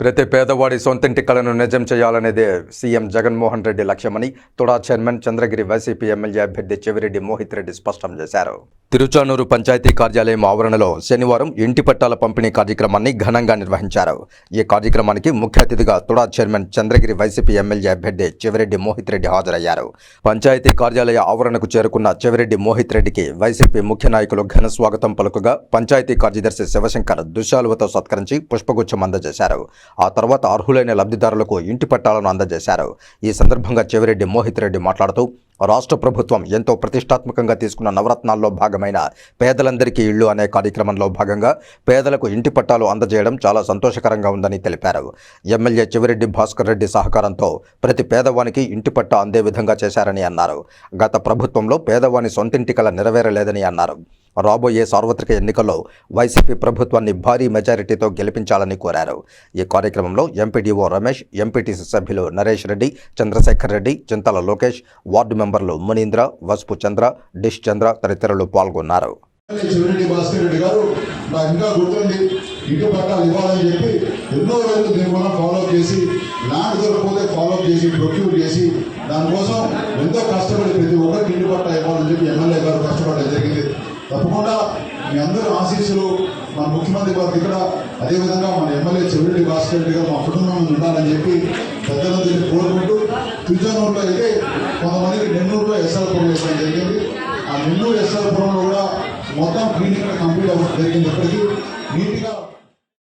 ప్రతి పేదవాడి సొంతింటి కళను నిజం చేయాలనేదే సీఎం జగన్మోహన్ రెడ్డి లక్ష్యమని TUDA chairman Chandragiri YCP MLA అభ్యర్థి చెవిరెడ్డి మోహిత్ రెడ్డి స్పష్టం చేశారు. తిరుచానూరు పంచాయతీ కార్యాలయం ఆవరణలో శనివారం ఇంటి పట్టాల పంపిణీ కార్యక్రమాన్ని ఘనంగా నిర్వహించారు. ఈ కార్యక్రమానికి ముఖ్య అతిథిగా TUDA chairman Chandragiri YCP MLA అభ్యర్థి చెవిరెడ్డి మోహిత్ రెడ్డి హాజరయ్యారు. పంచాయతీ కార్యాలయ ఆవరణకు చేరుకున్న చెవిరెడ్డి మోహిత్ రెడ్డికి వైసీపీ ముఖ్య నాయకులు ఘన స్వాగతం పలుకగా పంచాయతీ కార్యదర్శి శివశంకర్ దుశాలువతో సత్కరించి పుష్పగుచ్చం అందజేశారు. ఆ తర్వాత అర్హులైన లబ్ధిదారులకు ఇంటి పట్టాలను అందజేశారు. ఈ సందర్భంగా చెవిరెడ్డి మోహిత్ రెడ్డి మాట్లాడుతూ రాష్ట్ర ప్రభుత్వం ఎంతో ప్రతిష్టాత్మకంగా తీసుకున్న నవరత్నాల్లో భాగమైన పేదలందరికీ ఇళ్ళు అనే కార్యక్రమంలో భాగంగా పేదలకు ఇంటి పట్టాలు అందజేయడం చాలా సంతోషకరంగా ఉందని తెలిపారు. ఎమ్మెల్యే చివిరెడ్డి భాస్కర్ రెడ్డి సహకారంతో ప్రతి పేదవానికి ఇంటి పట్టా అందే విధంగా చేశారని అన్నారు. గత ప్రభుత్వంలో పేదవాని సొంతింటి కల నెరవేరలేదని అన్నారు. రాబోయే సార్వత్రిక ఎన్నికల్లో వైసీపీ ప్రభుత్వాన్ని భారీ మెజారిటీతో గెలిపించాలని కోరారు. ఈ కార్యక్రమంలో ఎంపీడీఓ రమేష్ ఎంపీటీసీ సభ్యులు నరేష్ రెడ్డి చంద్రశేఖర్ రెడ్డి చింతల లోకేష్ వార్డు మెంబర్లు మునీంద్ర వసుపు చంద్ర డిష్ చంద్ర తదితరులు పాల్గొన్నారు. చివరెడ్డి భాస్కర్ రెడ్డి గారు నాకు ఇంకా గుర్తుంది. ఇంటి పట్టాలు ఇవ్వాలని చెప్పి ఎన్నో రోజులు దీని ఫాలో చేసి ల్యాండ్ దొరకపోతే ఫాలో చేసి ప్రొక్యూర్ చేసి దానికోసం ఎంతో కష్టపడి ప్రతి ఒక్కరికి ఇంటి పట్టా ఇవ్వాలని చెప్పి ఎమ్మెల్యే గారు కష్టపడడం జరిగింది. తప్పకుండా మీ అందరూ ఆశీస్సులు మన ముఖ్యమంత్రి గారికి ఇక్కడ. అదేవిధంగా మన ఎమ్మెల్యే చెవిరెడ్డి భాస్కర్ రెడ్డి గారు మా కుటుంబం ఉండాలని చెప్పి పెద్దలందరినీ కోరుకుంటూ తిరుచానూరులో అయితే కొంతమందికి నెల్లూరులో ఎస్ఆర్పురం వేసడం జరిగింది. ఆ నెల్లూరు ఎస్ఆర్పురంలో కూడా మొత్తం క్లీనింగ్ కంప్లీట్ అవ్వడం జరిగింది. ఇప్పటికీ నీట్గా